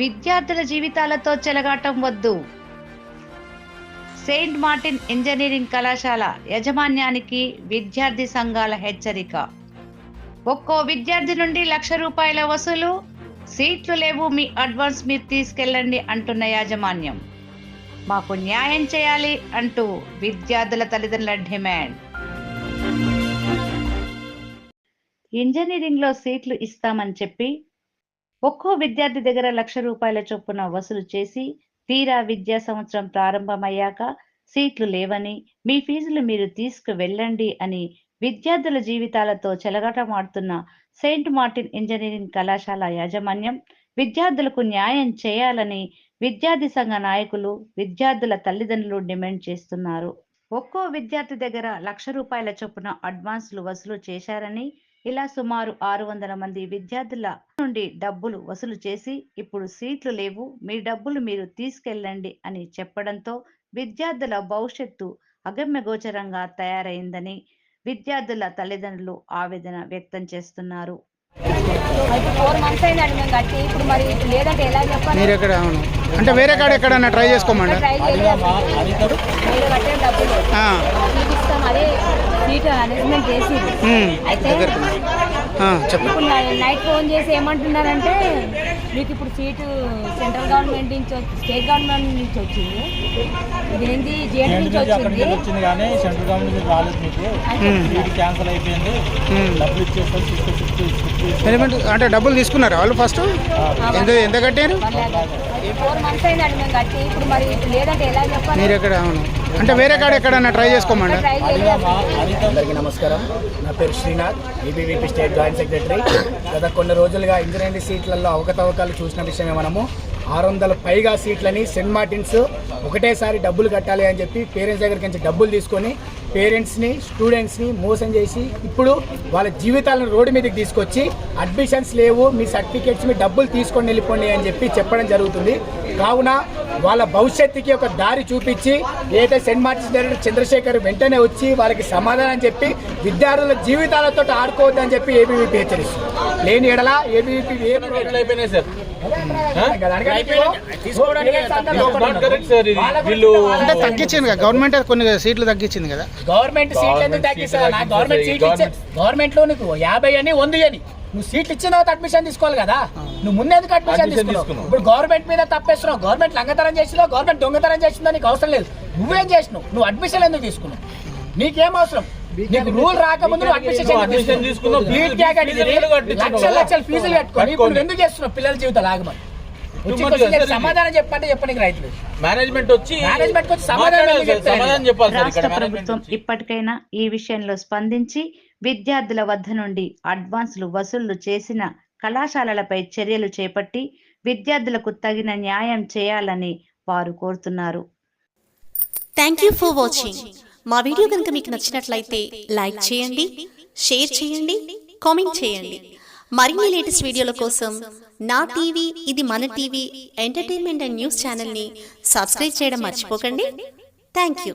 విద్యార్థుల జీవితాలతో చెలగాటం వద్దు. సెయింట్ మార్టిన్ ఇంజనీరింగ్ కళాశాల యాజమాన్యానికి విద్యార్థి సంఘాల హెచ్చరిక. ఒక్కో విద్యార్థి నుండి లక్ష రూపాయల వసూలు సీట్లు లేవు మీ అడ్వాన్స్ మీరు తీసుకెళ్ళండి అంటున్న యాజమాన్యం. మాకు న్యాయం చేయాలి అంటూ విద్యార్థుల తల్లిదండ్రుల డిమాండ్. ఇంజనీరింగ్లో సీట్లు ఇస్తామని చెప్పి ఒక్కో విద్యార్థి దగ్గర లక్ష రూపాయల చొప్పున వసూలు చేసి తీరా విద్యా సంవత్సరం ప్రారంభమయ్యాక సీట్లు లేవని మీ ఫీజులు మీరు తీసుకు వెళ్ళండి అని విద్యార్థుల జీవితాలతో చెలగాటమాడుతున్న సెయింట్ మార్టిన్ ఇంజనీరింగ్ కళాశాల యాజమాన్యం విద్యార్థులకు న్యాయం చేయాలని విద్యార్థి సంఘ నాయకులు విద్యార్థుల తల్లిదండ్రులు డిమాండ్ చేస్తున్నారు. ఒక్కో విద్యార్థి దగ్గర లక్ష రూపాయల చొప్పున అడ్వాన్సులు వసూలు చేశారని ఇలా సుమారు ఆరు వందల మంది విద్యార్థుల నుండి డబ్బులు వసూలు చేసి ఇప్పుడు సీట్లు లేవు మీ డబ్బులు మీరు తీసుకెళ్ళండి అని చెప్పడంతో విద్యార్థుల భవిష్యత్తు అగమ్యగోచరంగా తయారైందని విద్యార్థుల తల్లిదండ్రులు ఆవేదన వ్యక్తం చేస్తున్నారు. ఇప్పుడు మరి ఇప్పుడు లేదంటే ఎలా చెప్పాలి? మీరు ఎక్కడ అవును. అంటే వేరే కాడ ఎక్కడన్నా ట్రై చేసుకోమండి? ట్రై చేయాలి మీరు కట్టే డబ్బులు ఆ, మీకు ఇస్తాం అదే సీట్ అయితే ఆ, చెప్పండి ఇప్పుడు నైట్ ఫోన్ చేసి ఏమంటున్నారంటే మీకు ఇప్పుడు సీటు సెంట్రల్ గవర్నమెంట్ నుంచి వచ్చి- స్టేట్ గవర్నమెంట్ నుంచి వచ్చింది. ఇదేంటి జేఎన్ నుంచి వచ్చింది. వచ్చింది కానీ సెంట్రల్ గవర్నమెంట్ నుంచి రాలేదు మీకు. సీట్ క్యాన్సిల్ అయిపోయింది. ఉమ్. డబ్బులు ఇచ్చేస్తాం సిక్స్టీ సిక్స్టీ సిక్స్టీ పేమెంట్ అంటే డబ్బులు తీసుకున్నారా వాళ్ళు ఫస్ట్ ఎంత ఎంత కట్టారు? ఫోర్ మంత్స్ అయిందండి మేము కట్టి. ఇప్పుడు మరి లేదంటే ఎలా చెప్పాలి? మీరు ఎక్కడ? అవును. అంటే వేరే కాడ ఎక్కడన్నా ట్రై చేసుకోమండి. అందరికీ నమస్కారం. నా పేరు Srinath ABVP state joint secretary గత కొన్ని రోజులుగా ఇంజనీరింగ్ సీట్లలో అవకతవకలు చూసిన విషయమే మనము. ఆరు వందల పైగా సీట్లని సెంట్ మార్టిన్స్ ఒకటేసారి డబ్బులు కట్టాలి అని చెప్పి పేరెంట్స్ దగ్గరికి నుంచి డబ్బులు తీసుకొని పేరెంట్స్ని స్టూడెంట్స్ని మోసం చేసి ఇప్పుడు వాళ్ళ జీవితాలను రోడ్డు మీదకి తీసుకొచ్చి అడ్మిషన్స్ లేవు మీ సర్టిఫికేట్స్ మీ డబ్బులు తీసుకొని వెళ్ళిపోండి అని చెప్పి చెప్పడం జరుగుతుంది. కావున వాళ్ళ భవిష్యత్తుకి ఒక దారి చూపించి ఏదైతే సెంట్ మార్టిన్స్ డైరెక్టర్ చంద్రశేఖర్ వెంటనే వచ్చి వాళ్ళకి సమాధానం చెప్పి విద్యార్థుల జీవితాలతో ఆడుకోవద్దని చెప్పి ఏబీవీపీ హెచ్చరిస్తుంది. లేని ఎడల ఏబీవీపీ ఏ అయిపోయినాయి సార్? తీసుకోవడానికి సార్ ఇది వీళ్ళు అంటే తగ్గించింది కదా గవర్నమెంట్ కొన్ని సీట్లు తగ్గించింది కదా. గవర్నమెంట్ సీట్లు ఎందుకు తగ్గిస్తా నా గవర్నమెంట్ సీట్ ఇచ్చే గవర్నమెంట్లో నీకు యాభై అని వంద అని. నువ్వు సీట్లు ఇచ్చిన తర్వాత అడ్మిషన్ తీసుకోవాలి కదా. నువ్వు ముందు ఎందుకు అడ్మిషన్ తీసుకున్నావు. ఇప్పుడు గవర్నమెంట్ మీద తప్పేస్తున్నావు. గవర్నమెంట్ లంగతనం చేసినావు గవర్నమెంట్ దొంగతనం చేసిందో నీకు అవసరం లేదు. నువ్వేం చేసినావు? నువ్వు అడ్మిషన్ ఎందుకు తీసుకున్నావు? నీకేం అవసరం? నీకు రూల్ రాకముందు అడ్మిషన్ తీసుకున్నావు, ఫీజులు లక్షల. లక్షల కట్టుకొని ఇప్పుడు ఎందుకు చేస్తున్నావు? పిల్లల జీవితాలు ఆగమని. సమాధానం చెప్పంటే చెప్పడానికి రైతు లేదు మేనేజ్మెంట్ వచ్చి వచ్చి సమాధానం రాష్ట్ర ప్రభుత్వం. ఇప్పటికైనా ఈ విషయంలో స్పందించి విద్యార్థుల వద్ద నుండి అడ్వాన్సులు వసూళ్ళు చేసిన కళాశాలలపై చర్యలు చేపట్టి విద్యార్థులకు తగిన న్యాయం చేయాలని వారు కోరుతున్నారు. థ్యాంక్ యూ ఫర్ వాచింగ్ మా వీడియో కనుక మీకు నచ్చినట్లయితే లైక్ చేయండి షేర్ చేయండి కామెంట్ చేయండి. మరిన్ని లేటెస్ట్ వీడియోల కోసం నా టీవీ ఇది మన టీవీ ఎంటర్టైన్మెంట్ అండ్ న్యూస్ ఛానల్ని సబ్స్క్రైబ్ చేయడం మర్చిపోకండి. Thank you